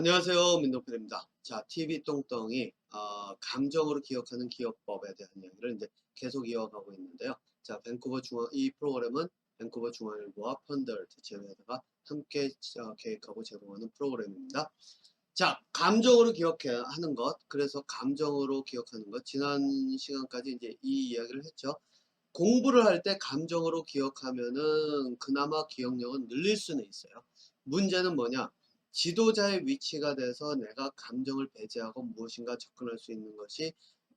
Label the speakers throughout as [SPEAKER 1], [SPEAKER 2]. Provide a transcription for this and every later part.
[SPEAKER 1] 안녕하세요. 민노필입니다. 자, TV 똥덩이 어, 감정으로 기억하는 기억법에 대한 이야기를 이제 계속 이어가고 있는데요. 자, 밴쿠버 중앙 이 프로그램은 밴쿠버 중앙일보와 펀덜 대체회사가 함께 어, 계획하고 제공하는 프로그램입니다. 자, 감정으로 기억하는 것. 그래서 감정으로 기억하는 것. 지난 시간까지 이제 이 이야기를 했죠. 공부를 할 때 감정으로 기억하면은 그나마 기억력은 늘릴 수는 있어요. 문제는 뭐냐? 지도자의 위치가 돼서 내가 감정을 배제하고 무엇인가 접근할 수 있는 것이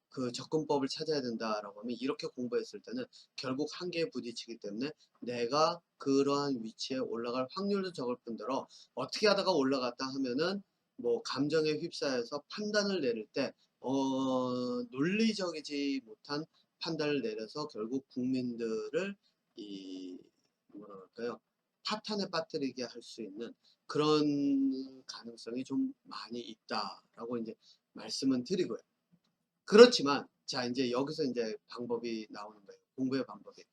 [SPEAKER 1] 그 접근법을 찾아야 된다라고 하면 이렇게 공부했을 때는 결국 한계에 부딪히기 때문에 내가 그러한 위치에 올라갈 확률도 적을 뿐더러 어떻게 하다가 올라갔다 하면은 뭐 감정에 휩싸여서 판단을 내릴 때 어, 논리적이지 못한 판단을 내려서 결국 국민들을 이 뭐라 그럴까요? 파탄에 빠뜨리게 할 수 있는 그런 가능성이 좀 많이 있다라고 이제 말씀은 드리고요. 그렇지만 자 이제 여기서 이제 방법이 나오는 거예요. 공부의 방법이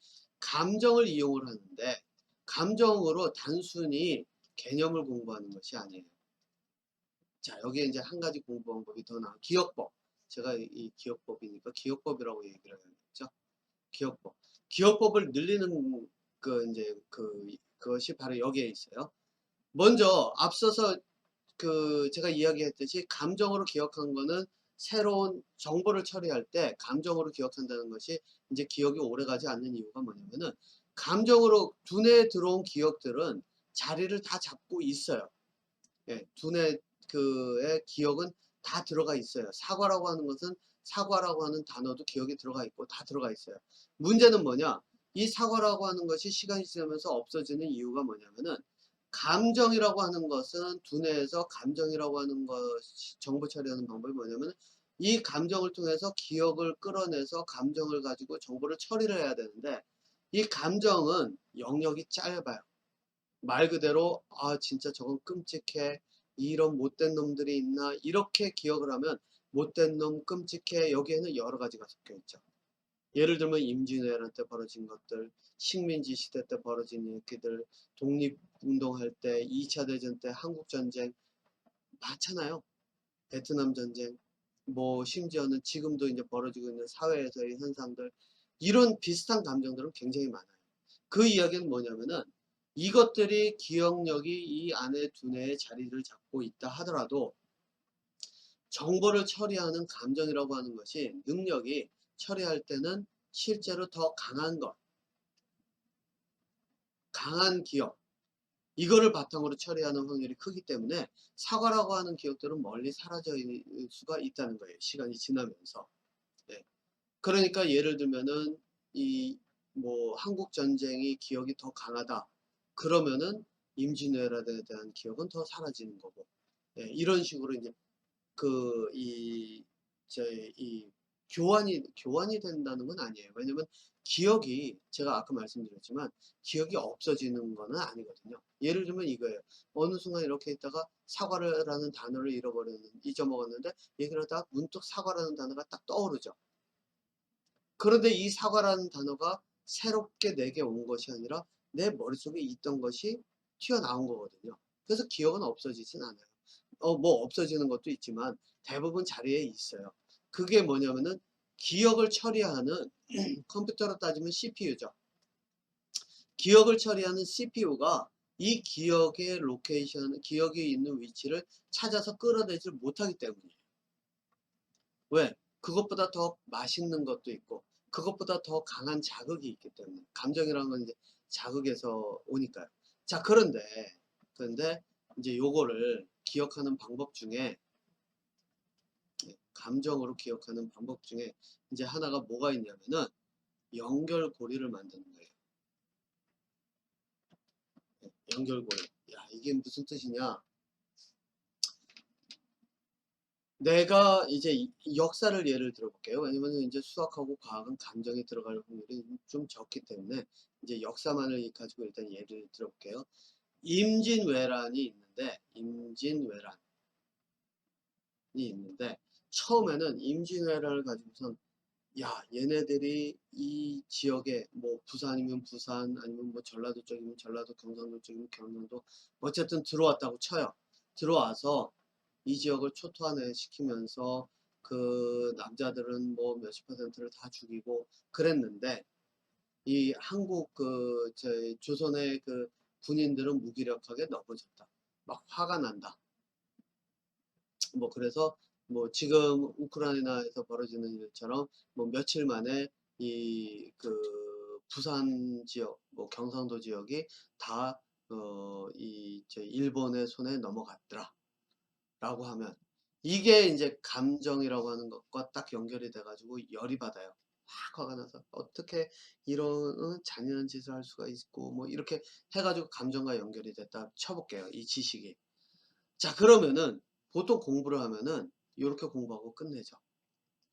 [SPEAKER 1] 감정을 이용을 하는데 감정으로 단순히 개념을 공부하는 것이 아니에요. 자 여기에 이제 한 가지 공부 방법이 더 나아 기억법. 제가 이- 이 기억법이니까 기억법이라고 얘기를 해야겠죠. 기억법. 기억법을 늘리는 그 이제 그 그것이 바로 여기에 있어요. 먼저 앞서서 그 제가 이야기했듯이 감정으로 기억한 거는 새로운 정보를 처리할 때 감정으로 기억한다는 것이 이제 기억이 오래가지 않는 이유가 뭐냐면은 감정으로 두뇌에 들어온 기억들은 자리를 다 잡고 있어요. 예, 두뇌 그의 기억은 다 들어가 있어요. 사과라고 하는 것은 사과라고 하는 단어도 기억이 들어가 있고 다 들어가 있어요. 문제는 뭐냐? 이 사과라고 하는 것이 시간이 지나면서 없어지는 이유가 뭐냐면은 감정이라고 하는 것은 두뇌에서 감정이라고 하는 것이 정보 처리하는 방법이 뭐냐면 이 감정을 통해서 기억을 끌어내서 감정을 가지고 정보를 처리를 해야 되는데 이 감정은 영역이 짧아요. 말 그대로 아 진짜 저건 끔찍해 이런 못된 놈들이 있나 이렇게 기억을 하면 못된 놈 끔찍해 여기에는 여러 가지가 섞여 있죠. 예를 들면 임진왜란 때 벌어진 것들, 식민지 시대 때 벌어진 얘기들, 독립운동할 때, 2차 대전 때 한국전쟁 많잖아요. 베트남 전쟁, 뭐 심지어는 지금도 이제 벌어지고 있는 사회에서의 현상들 이런 비슷한 감정들은 굉장히 많아요. 그 이야기는 뭐냐면은 이것들이 기억력이 이 안에 두뇌에 자리를 잡고 있다 하더라도 정보를 처리하는 감정이라고 하는 것이 능력이 처리할 때는 실제로 더 강한 것, 강한 기억, 이거를 바탕으로 처리하는 확률이 크기 때문에 사과라고 하는 기억들은 멀리 사라질 수가 있다는 거예요. 시간이 지나면서. 네. 그러니까 예를 들면은 이 뭐 한국 전쟁이 기억이 더 강하다. 그러면은 임진왜란에 대한 기억은 더 사라지는 거고. 네, 이런 식으로 이제 그이 저희 이 교환이 교환이 된다는 건 아니에요. 왜냐면 기억이 제가 아까 말씀드렸지만 기억이 없어지는 거는 아니거든요. 예를 들면 이거예요. 어느 순간 이렇게 있다가 사과라는 단어를 잃어버렸는 잊어먹었는데 얘기를 하다가 문득 사과라는 단어가 딱 떠오르죠. 그런데 이 사과라는 단어가 새롭게 내게 온 것이 아니라 내 머릿속에 있던 것이 튀어나온 거거든요. 그래서 기억은 없어지진 않아요. 어, 뭐 없어지는 것도 있지만 대부분 자리에 있어요. 그게 뭐냐면은 기억을 처리하는 컴퓨터로 따지면 CPU죠. 기억을 처리하는 CPU가 이 기억의 로케이션, 기억이 있는 위치를 찾아서 끌어내지 못하기 때문이에요. 왜? 그것보다 더 맛있는 것도 있고, 그것보다 더 강한 자극이 있기 때문에. 감정이라는 건 이제 자극에서 오니까요. 자, 그런데, 그런데 이제 요거를 기억하는 방법 중에 네, 감정으로 기억하는 방법 중에 이제 하나가 뭐가 있냐면은 연결고리를 만드는 거예요. 네, 연결고리. 야, 이게 무슨 뜻이냐? 내가 이제 이- 역사를 예를 들어볼게요. 왜냐면 이제 수학하고 과학은 감정이 들어갈 확률이 좀 적기 때문에 이제 역사만을 가지고 일단 예를 들어볼게요. 임진왜란이 있는데, 임진왜란이 있는데, 처음에는 임진왜란을 가지고선 야 얘네들이 이 지역에 뭐 부산이면 부산 아니면 뭐 전라도 쪽이면 전라도 경상도 쪽이면 경상도 어쨌든 들어왔다고 쳐요 들어와서 이 지역을 초토화내 시키면서 그 남자들은 뭐 몇십 퍼센트를 다 죽이고 그랬는데 이 한국 그 저희 조선의 그 군인들은 무기력하게 넘어졌다. 막 화가 난다. 뭐 그래서 뭐 지금 우크라이나에서 벌어지는 일처럼 뭐 며칠 만에 이 그 부산 지역, 뭐 경상도 지역이 다 어이저 일본의 손에 넘어갔더라. 라고 하면 이게 이제 감정이라고 하는 것과 딱 연결이 돼 가지고 열이 받아요. 확 화가 나서 어떻게 이런 어, 잔인한 짓을 할 수가 있고 뭐 이렇게 해 가지고 감정과 연결이 됐다 쳐볼게요. 이 지식이. 자 그러면은 보통 공부를 하면은 요렇게 공부하고 끝내죠.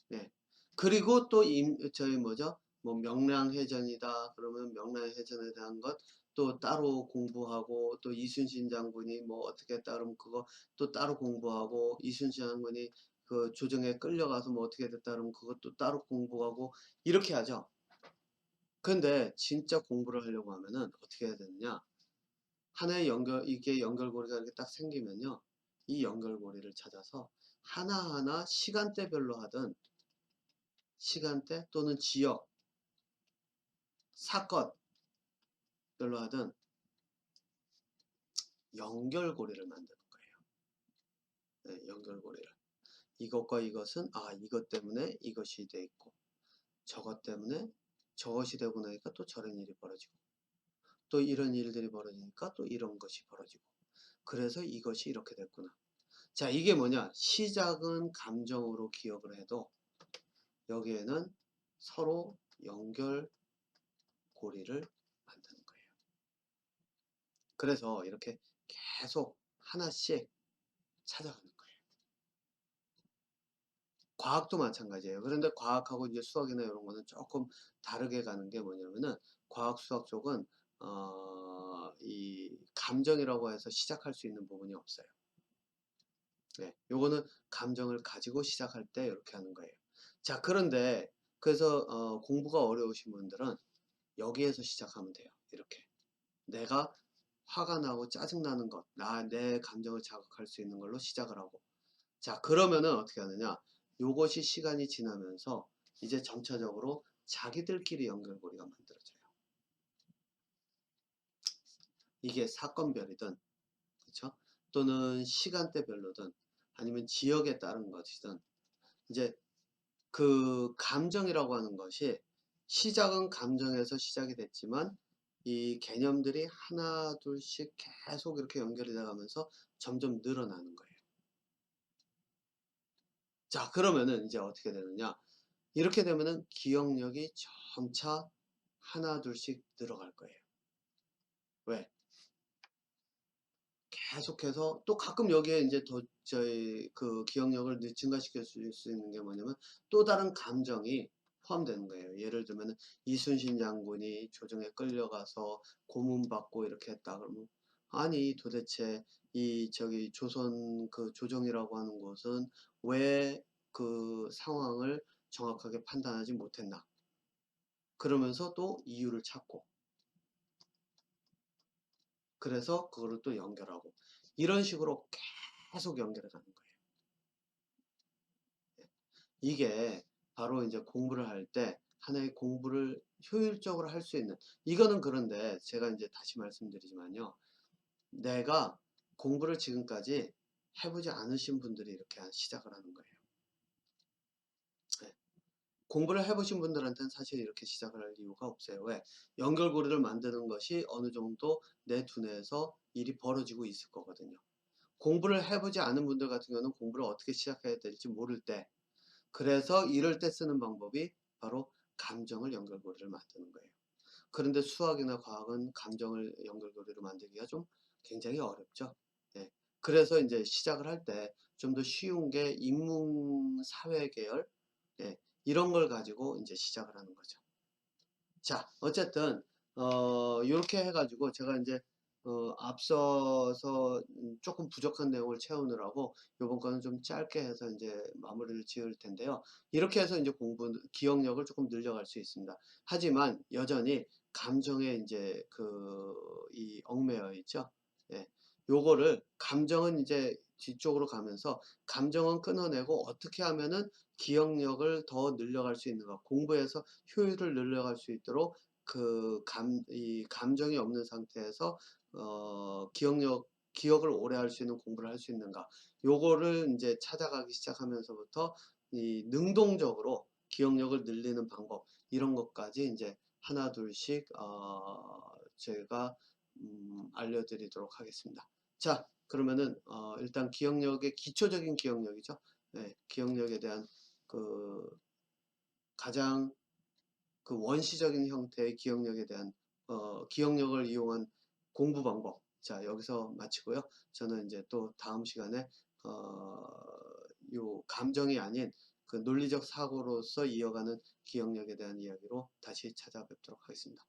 [SPEAKER 1] 네. 그리고 또 임, 저희 뭐죠? 뭐 명량해전이다. 그러면 명량해전에 대한 것 또 따로 공부하고 또 이순신 장군이 뭐 어떻게 그러면 그거 또 따로 공부하고 이순신 장군이 그 조정에 끌려가서 뭐 어떻게 됐다 그러면 그것도 따로 공부하고 이렇게 하죠. 근데 진짜 공부를 하려고 하면은 어떻게 해야 되느냐? 하나의 연결 이게 연결고리가 이렇게 딱 생기면요. 이 연결고리를 찾아서 하나하나 시간대별로 하든 시간대 또는 지역 사건별로 하든 연결고리를 만드는 거예요. 네, 연결고리를. 이것과 이것은 아 이것 때문에 이것이 돼 있고 저것 때문에 저것이 되고 나니까 또 저런 일이 벌어지고 또 이런 일들이 벌어지니까 또 이런 것이 벌어지고 그래서 이것이 이렇게 됐구나. 자 이게 뭐냐 시작은 감정으로 기억을 해도 여기에는 서로 연결 고리를 만드는 거예요. 그래서 이렇게 계속 하나씩 찾아가는 거예요. 과학도 마찬가지예요. 그런데 과학하고 이제 수학이나 이런 거는 조금 다르게 가는 게 뭐냐면은 과학 수학 쪽은 어, 이 감정이라고 해서 시작할 수 있는 부분이 없어요. 네, 요거는 감정을 가지고 시작할 때 이렇게 하는 거예요. 자, 그런데 그래서 어, 공부가 어려우신 분들은 여기에서 시작하면 돼요. 이렇게 내가 화가 나고 짜증나는 것, 나 내 감정을 자극할 수 있는 걸로 시작을 하고 자, 그러면은 어떻게 하느냐? 요것이 시간이 지나면서 이제 점차적으로 자기들끼리 연결고리가 만들어져요. 이게 사건별이든 그렇죠? 또는 시간대별로든 아니면 지역에 따른 것이든 이제 그 감정이라고 하는 것이 시작은 감정에서 시작이 됐지만 이 개념들이 하나 둘씩 계속 이렇게 연결이 돼가면서 점점 늘어나는 거예요. 자 그러면은 이제 어떻게 되느냐 이렇게 되면은 기억력이 점차 하나 둘씩 늘어갈 거예요. 왜? 계속해서 또 가끔 여기에 이제 더 저희 그 기억력을 느- 증가시킬 수 있는 게 뭐냐면 또 다른 감정이 포함되는 거예요. 예를 들면 이순신 장군이 조정에 끌려가서 고문받고 이렇게 했다 그러면 아니 도대체 이 저기 조선 그 조정이라고 하는 곳은 왜 그 상황을 정확하게 판단하지 못했나? 그러면서 또 이유를 찾고 그래서 그거를 또 연결하고 이런 식으로 계속 연결해 가는 거예요. 예. 이게 바로 이제 공부를 할 때 하나의 공부를 효율적으로 할 수 있는 이거는 그런데 제가 이제 다시 말씀드리지만요. 내가 공부를 지금까지 해보지 않으신 분들이 이렇게 시작을 하는 거예요. 네. 공부를 해보신 분들한테는 사실 이렇게 시작을 할 이유가 없어요. 왜? 연결고리를 만드는 것이 어느 정도 내 두뇌에서 일이 벌어지고 있을 거거든요. 공부를 해보지 않은 분들 같은 경우는 공부를 어떻게 시작해야 될지 모를 때 그래서 이럴 때 쓰는 방법이 바로 감정을 연결고리를 만드는 거예요. 그런데 수학이나 과학은 감정을 연결고리로 만들기가 좀 굉장히 어렵죠. 예. 그래서 이제 시작을 할 때 좀 더 쉬운 게 인문 사회 계열 예. 이런 걸 가지고 이제 시작을 하는 거죠. 자, 어쨌든 어 이렇게 해가지고 제가 이제 어 앞서서 음, 조금 부족한 내용을 채우느라고 요번 거는 좀 짧게 해서 이제 마무리를 지을 텐데요. 이렇게 해서 이제 공부 기억력을 조금 늘려갈 수 있습니다. 하지만 여전히 감정에 이제 그 이 얽매여 있죠. 예. 요거를 감정은 이제 뒤쪽으로 가면서 감정은 끊어내고 어떻게 하면은 기억력을 더 늘려갈 수 있는가 공부에서 효율을 늘려갈 수 있도록 그 감 이 감정이 없는 상태에서 어 기억력 기억을 오래 할 수 있는 공부를 할 수 있는가 요거를 인제 찾아가기 시작하면서부터 이 능동적으로 기억력을 늘리는 방법 이런 것까지 인제 하나 둘씩 어 제가 음 알려드리도록 하겠습니다. 자 그러면은 어 일단 기억력의 기초적인 기억력이죠. 예 기억력에 대한 그 가장 그 원시적인 형태의 기억력에 대한 어 기억력을 이용한 공부 방법 자 여기서 마치고요. 저는 인제 또 다음 시간에 어 요 감정이 아닌 그 논리적 사고로서 이어가는 기억력에 대한 이야기로 다시 찾아뵙도록 하겠습니다.